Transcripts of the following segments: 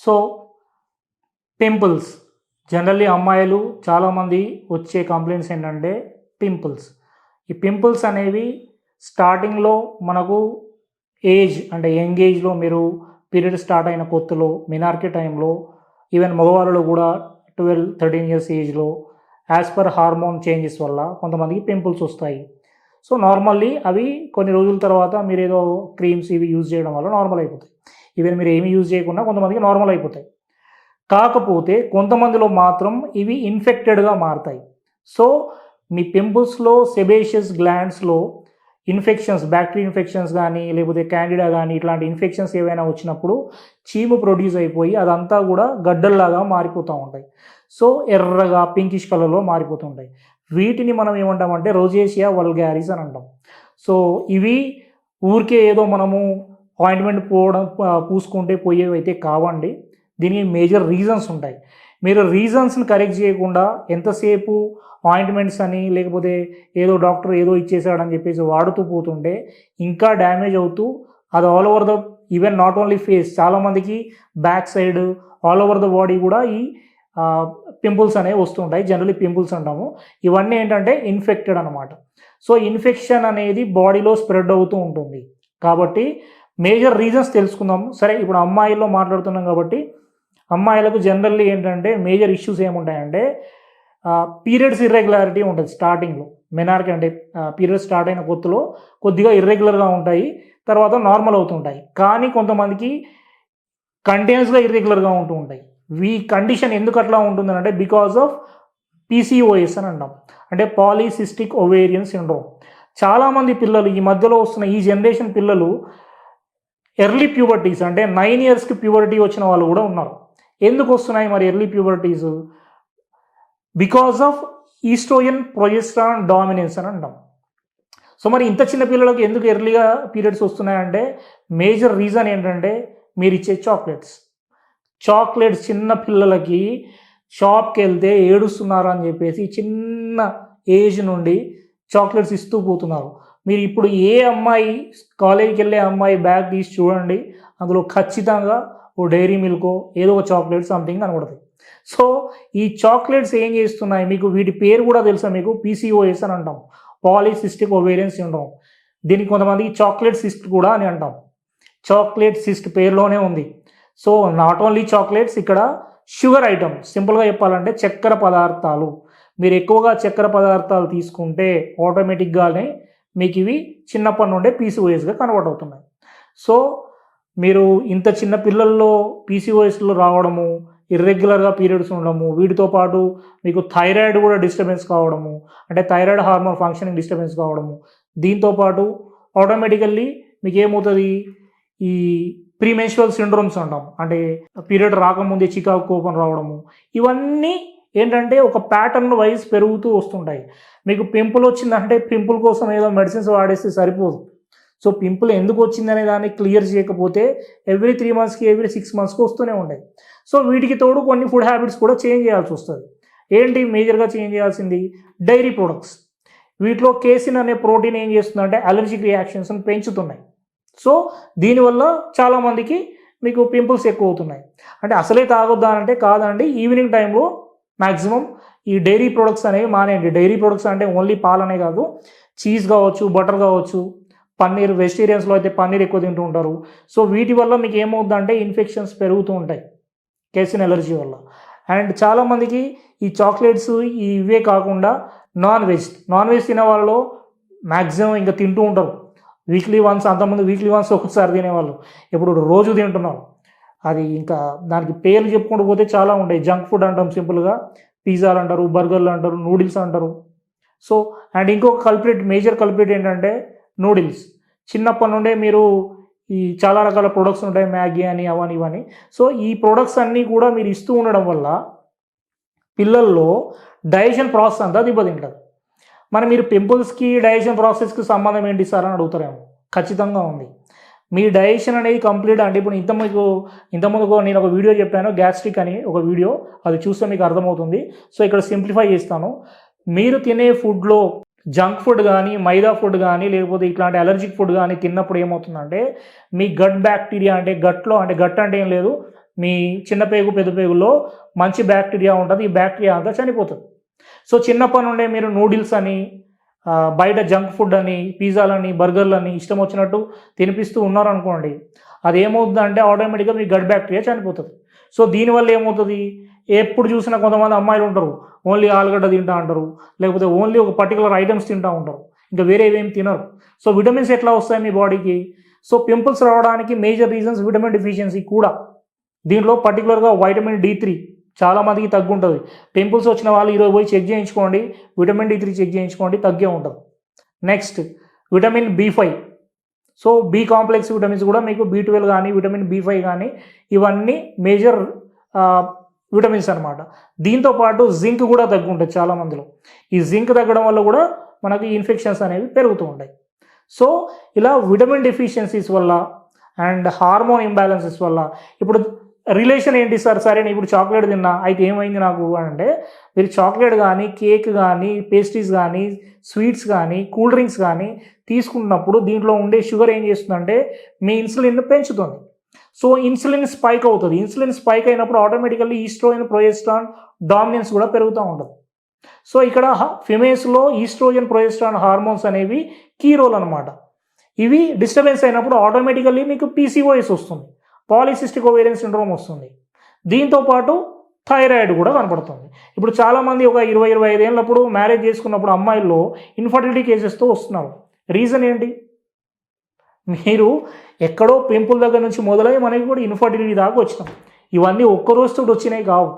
So pimples generally అమ్మాయిలు చాలామంది వచ్చే కంప్లైంట్స్ ఏంటంటే పింపుల్స్ ఈ పింపుల్స్ అనేవి స్టార్టింగ్లో మనకు ఏజ్ అంటే యంగ్ ఏజ్లో మీరు పీరియడ్ స్టార్ట్ అయిన కొత్తలో మినార్కి టైంలో ఈవెన్ మగవాళ్ళలో కూడా ట్వెల్వ్ థర్టీన్ ఇయర్స్ ఏజ్లో యాజ్ పర్ హార్మోన్ చేంజెస్ వల్ల కొంతమందికి పింపుల్స్ వస్తాయి. సో నార్మల్లీ అవి కొన్ని రోజుల తర్వాత మీరు ఏదో క్రీమ్స్ ఇవి యూజ్ చేయడం వల్ల నార్మల్ అయిపోతాయి. ఈవెన్ మీరు ఏమి యూజ్ చేయకుండా కొంతమందికి నార్మల్ అయిపోతాయి. కాకపోతే కొంతమందిలో మాత్రం ఇవి ఇన్ఫెక్టెడ్గా మారుతాయి. సో మీ పింపుల్స్లో సెబేషియస్ గ్లాండ్స్లో ఇన్ఫెక్షన్స్ బ్యాక్టీరియా ఇన్ఫెక్షన్స్ కానీ లేకపోతే క్యాండిడా కానీ ఇట్లాంటి ఇన్ఫెక్షన్స్ ఏవైనా వచ్చినప్పుడు చీము ప్రొడ్యూస్ అయిపోయి అదంతా కూడా గడ్డల్లాగా మారిపోతూ ఉంటాయి. సో ఎర్రగా పింకిష్ కలర్లో మారిపోతుంటాయి వీటిని మనం ఏమంటామంటే రోజేషియా వల్గారిస్ అని అంటాం. సో ఇవి ఊరికే ఏదో మనము అపాయింట్మెంట్ పోవడం పూసుకుంటే పోయేవి అయితే కావండి. దీనికి మేజర్ రీజన్స్ ఉంటాయి. మీరు రీజన్స్ని కరెక్ట్ చేయకుండా ఎంతసేపు ఆయింట్మెంట్స్ అని లేకపోతే ఏదో డాక్టర్ ఏదో ఇచ్చేసాడని చెప్పేసి వాడుతూ పోతుంటే ఇంకా డ్యామేజ్ అవుతూ అది all over the even not only face చాలామందికి back side all over the body కూడా ఈ పింపుల్స్ అనేవి వస్తుంటాయి. జనరలీ పింపుల్స్ అంటాము. ఇవన్నీ ఏంటంటే ఇన్ఫెక్టెడ్ అనమాట సో ఇన్ఫెక్షన్ అనేది బాడీలో స్ప్రెడ్ అవుతూ ఉంటుంది. కాబట్టి మేజర్ రీజన్స్ తెలుసుకుందాము. సరే ఇప్పుడు అమ్మాయిల్లో మాట్లాడుతున్నాం కాబట్టి అమ్మాయిలకు జనరల్లీ ఏంటంటే మేజర్ ఇష్యూస్ ఏముంటాయంటే పీరియడ్స్ ఇర్రెగ్యులారిటీ ఉంటుంది స్టార్టింగ్లో మెనార్కి అంటే పీరియడ్స్ స్టార్ట్ అయిన కొత్తలో కొద్దిగా ఇర్రెగ్యులర్గా ఉంటాయి తర్వాత నార్మల్ అవుతుంటాయి. కానీ కొంతమందికి కంటిన్యూస్గా ఇర్రెగ్యులర్గా ఉంటూ ఉంటాయి. వీ కండిషన్ ఎందుకు అట్లా ఉంటుంది అంటే బికాస్ ఆఫ్ పీసీఓఎస్ అని అంటాం. అంటే పాలీసిస్టిక్ ఒవేరియన్ సిండ్రోమ్ చాలామంది పిల్లలు ఈ మధ్యలో వస్తున్న ఈ జనరేషన్ పిల్లలు ఎర్లీ ప్యూబర్టీస్ అంటే నైన్ ఇయర్స్కి ప్యూబర్టీ వచ్చిన వాళ్ళు కూడా ఉన్నారు. ఎందుకు వస్తున్నాయి మరి early puberties? Because of estrogen progesterone dominance అని అంటాం. సో మరి ఇంత చిన్న పిల్లలకు ఎందుకు ఎర్లీగా పీరియడ్స్ వస్తున్నాయంటే మేజర్ రీజన్ ఏంటంటే మీరు ఇచ్చే చాక్లెట్స్. చాక్లెట్స్ చిన్న పిల్లలకి షాప్కి వెళ్తే ఏడుస్తున్నారు అని చెప్పేసి చిన్న ఏజ్ నుండి చాక్లెట్స్ ఇస్తూ పోతున్నారు. మీరు ఇప్పుడు ఏ అమ్మాయి కాలేజీకి వెళ్ళే అమ్మాయి బ్యాగ్ తీసి చూడండి అందులో ఖచ్చితంగా ఓ డైరీ మిల్కో ఏదో ఒక చాక్లెట్ సంథింగ్ కనబడుతుంది సో ఈ చాక్లెట్స్ ఏం చేస్తున్నాయి? మీకు వీటి పేరు కూడా తెలుసా మీకు? పీసీఓఎస్ అని అంటాం. పాలిసిస్టిక్ ఓవేరియన్ సిండ్రోమ్ దీనికి కొంతమంది చాక్లెట్ సిస్ట్ కూడా అని అంటాం. చాక్లెట్ సిస్ట్ పేరులోనే ఉంది. సో నాట్ ఓన్లీ చాక్లెట్స్ ఇక్కడ షుగర్ ఐటమ్ సింపుల్గా చెప్పాలంటే చక్కెర పదార్థాలు. మీరు ఎక్కువగా చక్కెర పదార్థాలు తీసుకుంటే ఆటోమేటిక్గానే మీకు ఇవి చిన్నప్పటి నుండే పీసీఓఎస్గా కన్వర్ట్ అవుతున్నాయి సో మీరు ఇంత చిన్న పిల్లల్లో పీసీఓఎస్లో రావడము ఇర్రెగ్యులర్గా పీరియడ్స్ ఉండడము వీటితో పాటు మీకు థైరాయిడ్ కూడా డిస్టర్బెన్స్ కావడము అంటే థైరాయిడ్ హార్మోన్ ఫంక్షనింగ్ డిస్టర్బెన్స్ కావడము దీంతో పాటు ఆటోమేటికల్లీ మీకు ఏమవుతుంది ఈ ప్రీమెన్షువల్ సిండ్రోమ్స్ అంటాం. అంటే పీరియడ్ రాకముందే చికాకు కోపం రావడము ఇవన్నీ ఏంటంటే ఒక ప్యాటర్న్ వైజ్ పెరుగుతూ వస్తుంటాయి. మీకు పింపుల్ వచ్చిందంటే పింపుల్ కోసం ఏదో మెడిసిన్స్ వాడేస్తే సరిపోదు. సో పింపుల్ ఎందుకు వచ్చిందనే దాన్ని క్లియర్ చేయకపోతే ఎవ్రీ త్రీ మంత్స్కి ఎవ్రీ సిక్స్ మంత్స్కి వస్తూనే ఉంటాయి. సో వీటికి తోడు కొన్ని ఫుడ్ హ్యాబిట్స్ కూడా చేంజ్ చేయాల్సి వస్తుంది. ఏంటి మేజర్గా చేంజ్ చేయాల్సింది? Dairy products. వీటిలో కేసిన్ అనే ప్రోటీన్ ఏం చేస్తుందంటే అలర్జిక్ రియాక్షన్స్ని పెంచుతున్నాయి. సో దీనివల్ల చాలామందికి మీకు పింపుల్స్ ఎక్కువ అవుతున్నాయి. అంటే అసలే తాగొద్దా అంటే కాదండి ఈవినింగ్ టైంలో మ్యాక్సిమం ఈ డైరీ ప్రొడక్ట్స్ అనేవి మానేయండి. డైరీ ప్రొడక్ట్స్ అంటే ఓన్లీ పాలనే కాదు చీజ్ కావచ్చు బటర్ కావచ్చు పన్నీర్ వెజిటేరియన్స్లో అయితే పన్నీర్ ఎక్కువ తింటూ ఉంటారు. సో వీటి వల్ల మీకు ఏమవుతుందంటే ఇన్ఫెక్షన్స్ పెరుగుతూ ఉంటాయి కేసిన్ ఎలర్జీ వల్ల. అండ్ చాలామందికి ఈ చాక్లెట్స్ ఇవే కాకుండా నాన్ వెజ్ నాన్ వెజ్ తినే వాళ్ళలో మ్యాక్సిమం ఇంకా తింటూ ఉంటారు. వీక్లీ వన్స్ అంతమంది వీక్లీ వన్స్ ఒకసారి తినేవాళ్ళు. ఇప్పుడు రోజు తింటున్నారు. అది ఇంకా దానికి పేర్లు చెప్పుకుంటూ పోతే చాలా ఉంటాయి. జంక్ ఫుడ్ అంటాం సింపుల్గా పిజ్జాలు అంటారు బర్గర్లు అంటారు నూడిల్స్ అంటారు. సో అండ్ ఇంకొక కల్పరేట్ మేజర్ కల్పరేట్ ఏంటంటే నూడిల్స్. చిన్నప్పటి నుండే మీరు ఈ చాలా రకాల ప్రొడక్ట్స్ ఉంటాయి. మ్యాగీ అని అవని ఇవని. సో ఈ ప్రొడక్ట్స్ అన్నీ కూడా మీరు ఇస్తూ ఉండడం వల్ల పిల్లల్లో డైజెషన్ ప్రాసెస్ అంతా దెబ్బతింటుంది. మరి మీరు పింపుల్స్కి డైజెషన్ ప్రాసెస్కి సంబంధం ఏంటి సార్ అని అడుగుతారేమో. ఖచ్చితంగా ఉంది. మీ డైజెషన్ అనేది కంప్లీట్ అంటే ఇప్పుడు ఇంత మీకు ఇంతకుముందు నేను ఒక వీడియో చెప్పాను గ్యాస్ట్రిక్ అని ఒక వీడియో. అది చూస్తే మీకు అర్థమవుతుంది. సో ఇక్కడ సింప్లిఫై చేస్తాను. మీరు తినే ఫుడ్లో జంక్ ఫుడ్ కానీ మైదా ఫుడ్ కానీ లేకపోతే ఇట్లాంటి అలర్జిక్ ఫుడ్ కానీ తిన్నప్పుడు ఏమవుతుందంటే మీ గట్ బ్యాక్టీరియా అంటే గట్లో అంటే గట్ అంటే ఏం లేదు. మీ చిన్న పేగు పెద్ద పేగులో మంచి బ్యాక్టీరియా ఉంటుంది. ఈ బ్యాక్టీరియా అంతా చనిపోతుంది. సో చిన్నప్పటి నుండే మీరు నూడిల్స్ అని బయట జంక్ ఫుడ్ అని పిజ్జాలని బర్గర్లని ఇష్టం వచ్చినట్టు తినిపిస్తూ ఉన్నారనుకోండి అది ఏమవుతుందంటే ఆటోమేటిక్గా మీ గడ్ బ్యాక్టీరియా చనిపోతుంది. సో దీనివల్ల ఏమవుతుంది? ఎప్పుడు చూసినా కొంతమంది అమ్మాయిలు ఉంటారు ఓన్లీ ఆలుగడ్డ తింటా అంటారు లేకపోతే ఓన్లీ ఒక పర్టికులర్ ఐటమ్స్ తింటూ ఉంటారు ఇంకా వేరే ఏం తినరు. సో విటమిన్స్ ఎట్లా వస్తాయి మీ బాడీకి? సో పింపుల్స్ రావడానికి మేజర్ రీజన్స్ విటమిన్ డిఫిషియన్సీ కూడా. దీంట్లో పర్టికులర్గా వైటమిన్ డి త్రీ చాలా మందికి తగ్గుంటుంది. పింపుల్స్ వచ్చిన వాళ్ళు ఈరోజు పోయి చెక్ చేయించుకోండి. విటమిన్ డి త్రీ చెక్ చేయించుకోండి. తగ్గే ఉంటుంది. Next vitamin B five. So B complex vitamins కూడా మీకు బి ట్వెల్వ్ కానీ విటమిన్ బి ఫైవ్ కానీ ఇవన్నీ మేజర్ విటమిన్స్ అనమాట దీంతో పాటు జింక్ కూడా తగ్గుంటుంది చాలా మందిలో. ఈ జింక్ తగ్గడం వల్ల కూడా మనకి ఇన్ఫెక్షన్స్ అనేవి పెరుగుతూ ఉంటాయి. సో ఇలా విటమిన్ డెఫిషియన్సీస్ వల్ల అండ్ హార్మోన్ ఇంబ్యాలెన్సెస్ వల్ల ఇప్పుడు రిలేషన్ ఏంటి సార్? సరే నేను ఇప్పుడు చాక్లెట్ తిన్నా అయితే ఏమైంది నాకు అంటే మీరు చాక్లెట్ కానీ కేక్ కానీ పేస్ట్రీస్ కానీ స్వీట్స్ కానీ కూల్ డ్రింక్స్ కానీ తీసుకున్నప్పుడు దీంట్లో ఉండే షుగర్ ఏం చేస్తుందంటే మీ ఇన్సులిన్ పెంచుతుంది. సో ఇన్సులిన్ స్పైక్ అవుతుంది. ఇన్సులిన్ స్పైక్ అయినప్పుడు ఆటోమేటికల్లీ ఈస్ట్రోజన్ ప్రొజెస్ట్రాన్ డామినెన్స్ కూడా పెరుగుతూ ఉంటుంది. సో ఇక్కడ ఫిమేల్స్లో ఈస్ట్రోజన్ ప్రొజెస్ట్రాన్ హార్మోన్స్ అనేవి కీ రోల్ అనమాట ఇవి డిస్టర్బెన్స్ అయినప్పుడు ఆటోమేటికల్లీ మీకు పీసీఓఎస్ వస్తుంది. పాలిసిస్టిక్ ఓవేరియన్ సిండ్రోమ్ వస్తుంది. దీంతో పాటు థైరాయిడ్ కూడా కనపడుతుంది. ఇప్పుడు చాలామంది ఒక ఇరవై ఇరవై ఐదేళ్ళప్పుడు మ్యారేజ్ చేసుకున్నప్పుడు అమ్మాయిల్లో ఇన్ఫర్టిలిటీ కేసెస్తో వస్తున్నారు. రీజన్ ఏంటి? మీరు ఎక్కడో పెంపుల దగ్గర నుంచి మొదలై మనకి కూడా ఇన్ఫర్టిలిటీ దాకా వచ్చినాం. ఇవన్నీ ఒక్కరోజుతో వచ్చినాయి కావు.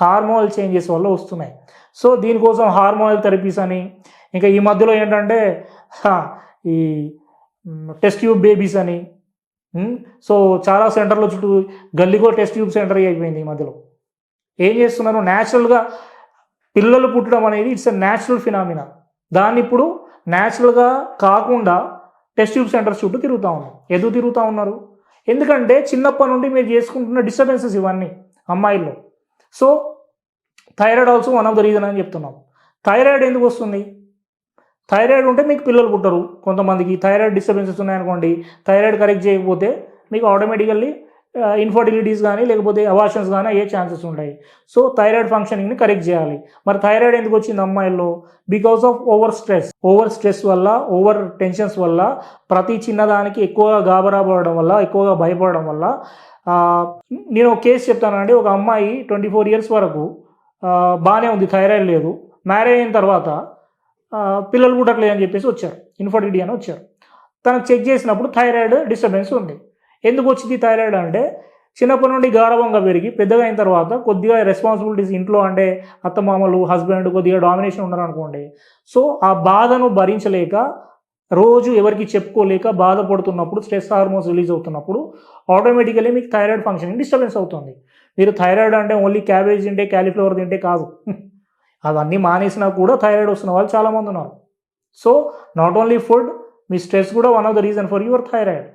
హార్మోనల్ చేంజెస్ వల్ల వస్తున్నాయి. సో దీనికోసం హార్మోనల్ థెరపీస్ అని ఇంకా ఈ మధ్యలో ఏంటంటే ఈ టెస్ట్ ట్యూబ్ బేబీస్ అని Hmm? సో చాలా సెంటర్లో చుట్టూ గల్లీగో టెస్ట్ ట్యూబ్ సెంటర్ అయిపోయింది ఈ మధ్యలో. ఏం చేస్తున్నారు? న్యాచురల్గా పిల్లలు పుట్టడం అనేది ఇట్స్ ఎ న్యాచురల్ ఫినామినా దాన్ని ఇప్పుడు న్యాచురల్గా కాకుండా టెస్ట్ ట్యూబ్ సెంటర్స్ చుట్టూ తిరుగుతూ ఉన్నారు ఎదురు తిరుగుతూ ఉన్నారు? ఎందుకంటే చిన్నప్పటి నుండి మీరు చేసుకుంటున్న డిస్టర్బెన్సెస్ ఇవన్నీ అమ్మాయిల్లో. So thyroid also one of the reason అని చెప్తున్నాం. థైరాయిడ్ ఎందుకు వస్తుంది? థైరాయిడ్ ఉంటే మీకు పిల్లలు పుట్టరు కొంతమందికి. థైరాయిడ్ డిస్టర్బెన్సెస్ ఉన్నాయనుకోండి థైరాయిడ్ కరెక్ట్ చేయకపోతే మీకు ఆటోమేటికల్లీ ఇన్ఫర్టిలిటీస్ కానీ లేకపోతే అవాషన్స్ కానీ అయ్యే ఛాన్సెస్ ఉంటాయి. సో థైరాయిడ్ ఫంక్షనింగ్ని కరెక్ట్ చేయాలి. మరి థైరాయిడ్ ఎందుకు వచ్చింది అమ్మాయిల్లో? Because of over stress over stress వల్ల ఓవర్ టెన్షన్స్ వల్ల ప్రతి చిన్నదానికి ఎక్కువగా గాబరా పడడం వల్ల ఎక్కువగా భయపడడం వల్ల నేను ఒక కేసు చెప్తానండి. ఒక అమ్మాయి ట్వంటీ ఫోర్ ఇయర్స్ వరకు బాగానే ఉంది థైరాయిడ్ లేదు. మ్యారేజ్ అయిన తర్వాత పిల్లలు పుట్టట్లేదు అని చెప్పేసి వచ్చారు. ఇన్ఫర్టిలిటీ అని వచ్చారు. తనకు చెక్ చేసినప్పుడు థైరాయిడ్ డిస్టర్బెన్స్ ఉంది. ఎందుకు వచ్చింది థైరాయిడ్ అంటే చిన్నప్పటి నుండి గారవంగా పెరిగి పెద్దగా అయిన తర్వాత కొద్దిగా రెస్పాన్సిబిలిటీస్ ఇంట్లో అంటే అత్తమామలు హస్బెండ్ కొద్దిగా డామినేషన్ ఉన్నారనుకోండి. సో ఆ బాధను భరించలేక రోజు ఎవరికి చెప్పుకోలేక బాధపడుతున్నప్పుడు స్ట్రెస్ హార్మోన్స్ రిలీజ్ అవుతున్నప్పుడు ఆటోమేటికలీ మీకు థైరాయిడ్ ఫంక్షన్ డిస్టర్బెన్స్ అవుతుంది. మీరు థైరాయిడ్ అంటే ఓన్లీ క్యాబేజ్ తింటే క్యాలీఫ్లవర్ తింటే కాదు. అవన్నీ మానేసినా కూడా థైరాయిడ్ వస్తున్న వాళ్ళు చాలామంది ఉన్నారు. సో నాట్ ఓన్లీ ఫుడ్ మీ స్ట్రెస్ కూడా one of the reason for your thyroid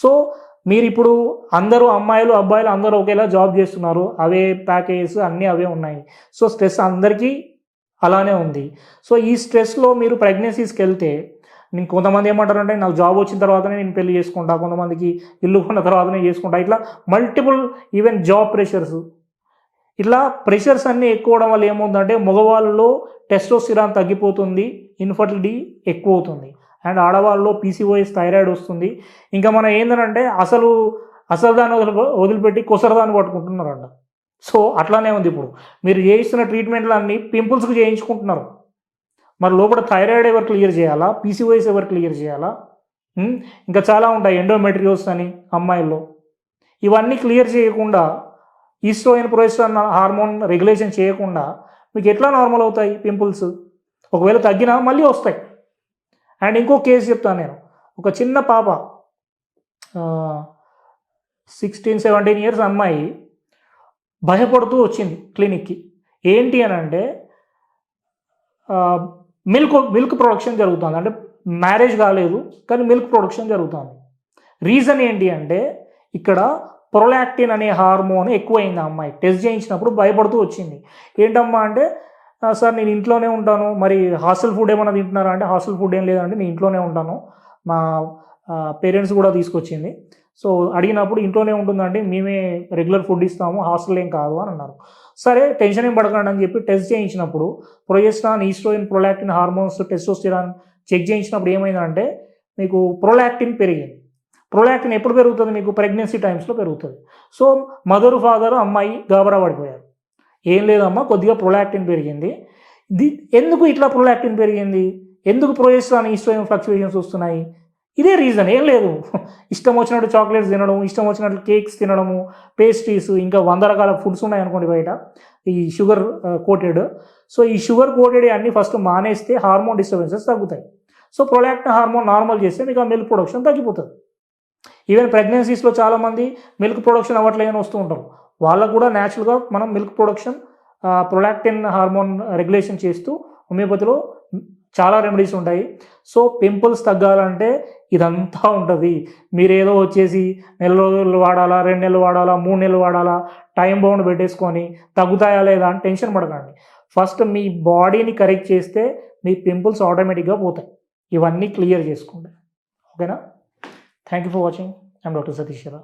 so మీరు ఇప్పుడు అందరూ అమ్మాయిలు అబ్బాయిలు అందరూ ఒకేలా జాబ్ చేస్తున్నారు. అవే ప్యాకేజెస్ అన్నీ అవే ఉన్నాయి. సో స్ట్రెస్ అందరికీ అలానే ఉంది. సో ఈ స్ట్రెస్లో మీరు ప్రెగ్నెన్సీస్కి వెళ్తే నేను కొంతమంది ఏమంటారంటే నాకు జాబ్ వచ్చిన తర్వాతనే నేను పెళ్ళి చేసుకుంటా కొంతమందికి ఇల్లు కొన్న తర్వాతనే చేసుకుంటా ఇట్లా మల్టిపుల్ ఈవెన్ జాబ్ ప్రెషర్స్ ఇట్లా ప్రెషర్స్ అన్నీ ఎక్కువ అవడం వల్ల ఏమవుతుందంటే మగవాళ్ళలో టెస్టోస్టిరాన్ తగ్గిపోతుంది ఇన్ఫర్టిలిటీ ఎక్కువ అవుతుంది అండ్ ఆడవాళ్ళలో పీసీఓఎస్ థైరాయిడ్ వస్తుంది. ఇంకా మనం ఏంటంటే అసలు అసలు దాన్ని వదిలి వదిలిపెట్టి కుసరదాన్ని పట్టుకుంటున్నారంట. సో అట్లానే ఉంది ఇప్పుడు. మీరు చేయిస్తున్న ట్రీట్మెంట్లు అన్నీ పింపుల్స్కి చేయించుకుంటున్నారు. మరి లోపల థైరాయిడ్ ఎవరు క్లియర్ చేయాలా? పీసీఓఎస్ ఎవరు క్లియర్ చేయాలా? ఇంకా చాలా ఉంటాయి ఎండోమెట్రియోస్ అని అమ్మాయిల్లో. ఇవన్నీ క్లియర్ చేయకుండా ఈస్ట్రోయిన్ ప్రొజెస్ట్రాన్ హార్మోన్ రెగ్యులేషన్ చేయకుండా మీకు ఎట్లా నార్మల్ అవుతాయి పింపుల్స్? ఒకవేళ తగ్గినా మళ్ళీ వస్తాయి. అండ్ ఇంకో కేసు చెప్తాను నేను. ఒక చిన్న పాప సిక్స్టీన్ సెవెంటీన్ ఇయర్స్ అమ్మాయి భయపడుతూ వచ్చింది క్లినిక్కి. ఏంటి అని అంటే మిల్క్ మిల్క్ ప్రొడక్షన్ జరుగుతుంది. అంటే మ్యారేజ్ కాలేదు కానీ మిల్క్ ప్రొడక్షన్ జరుగుతుంది. రీజన్ ఏంటి అంటే ఇక్కడ ప్రొలాక్టిన్ అనే హార్మోన్ ఎక్కువైంది ఆ అమ్మాయి. టెస్ట్ చేయించినప్పుడు భయపడుతూ వచ్చింది. ఏంటమ్మా అంటే సార్ నేను ఇంట్లోనే ఉంటాను. మరి హాస్టల్ ఫుడ్ ఏమైనా తింటున్నారా అంటే హాస్టల్ ఫుడ్ ఏం లేదంటే నేను ఇంట్లోనే ఉంటాను. మా పేరెంట్స్ కూడా తీసుకొచ్చింది. సో అడిగినప్పుడు ఇంట్లోనే ఉంటుందండి మేమే రెగ్యులర్ ఫుడ్ ఇస్తాము హాస్టల్ ఏం కాదు అని అన్నారు. సరే టెన్షన్ ఏం పడకండి అని చెప్పి test చేయించినప్పుడు progesterone estrogen prolactin hormones testosterone check చేయించినప్పుడు ఏమైందంటే మీకు ప్రొలాక్టిన్ పెరిగింది. ప్రొలాక్టిన్ ఎప్పుడు పెరుగుతుంది మీకు? ప్రెగ్నెన్సీ టైమ్స్లో పెరుగుతుంది. సో మదర్ ఫాదర్ అమ్మాయి గాబరా పడిపోయారు. ఏం లేదమ్మా కొద్దిగా ప్రొలాక్టిన్ పెరిగింది. ది ఎందుకు ఇట్లా ప్రొలాక్టిన్ పెరిగింది? ఎందుకు ప్రొజెస్ట్రాన్ ఈస్ట్రోజన్ ఫ్లక్చువేషన్స్ వస్తున్నాయి? ఇదే రీజన్ ఏం లేదు. ఇష్టం వచ్చినట్టు చాక్లెట్స్ తినడం ఇష్టం వచ్చినట్టు కేక్స్ తినడము పేస్ట్రీస్ ఇంకా వంద రకాల ఫుడ్స్ ఉన్నాయి అనుకోండి బయట. ఈ షుగర్ కోటెడ్. సో ఈ షుగర్ కోటెడ్ అన్నీ ఫస్ట్ మానేస్తే హార్మోన్ డిస్టర్బెన్సెస్ తగ్గుతాయి. సో ప్రొలాక్టిన్ హార్మోన్ నార్మల్ చేస్తే మీకు ఆ మిల్క్ ప్రొడక్షన్ తగ్గిపోతుంది. ఈవెన్ ప్రెగ్నెన్సీస్లో చాలామంది మిల్క్ ప్రొడక్షన్ అవ్వట్లేదని వస్తూ ఉంటారు. వాళ్ళకు కూడా న్యాచురల్గా మనం milk production prolactin hormone regulation చేస్తూ హోమియోపతిలో చాలా రెమెడీస్ ఉంటాయి. సో పింపుల్స్ తగ్గాలంటే ఇదంతా ఉంటుంది. మీరేదో వచ్చేసి నెల రోజులు వాడాలా రెండు నెలలు వాడాలా మూడు నెలలు వాడాలా టైం బౌండ్ పెట్టేసుకొని తగ్గుతాయా లేదా అని టెన్షన్ పడకండి. ఫస్ట్ మీ బాడీని కరెక్ట్ చేస్తే మీ పింపుల్స్ ఆటోమేటిక్గా పోతాయి. ఇవన్నీ క్లియర్ చేసుకోండి. ఓకేనా Thank you for watching. I'm Dr. Satish Shira.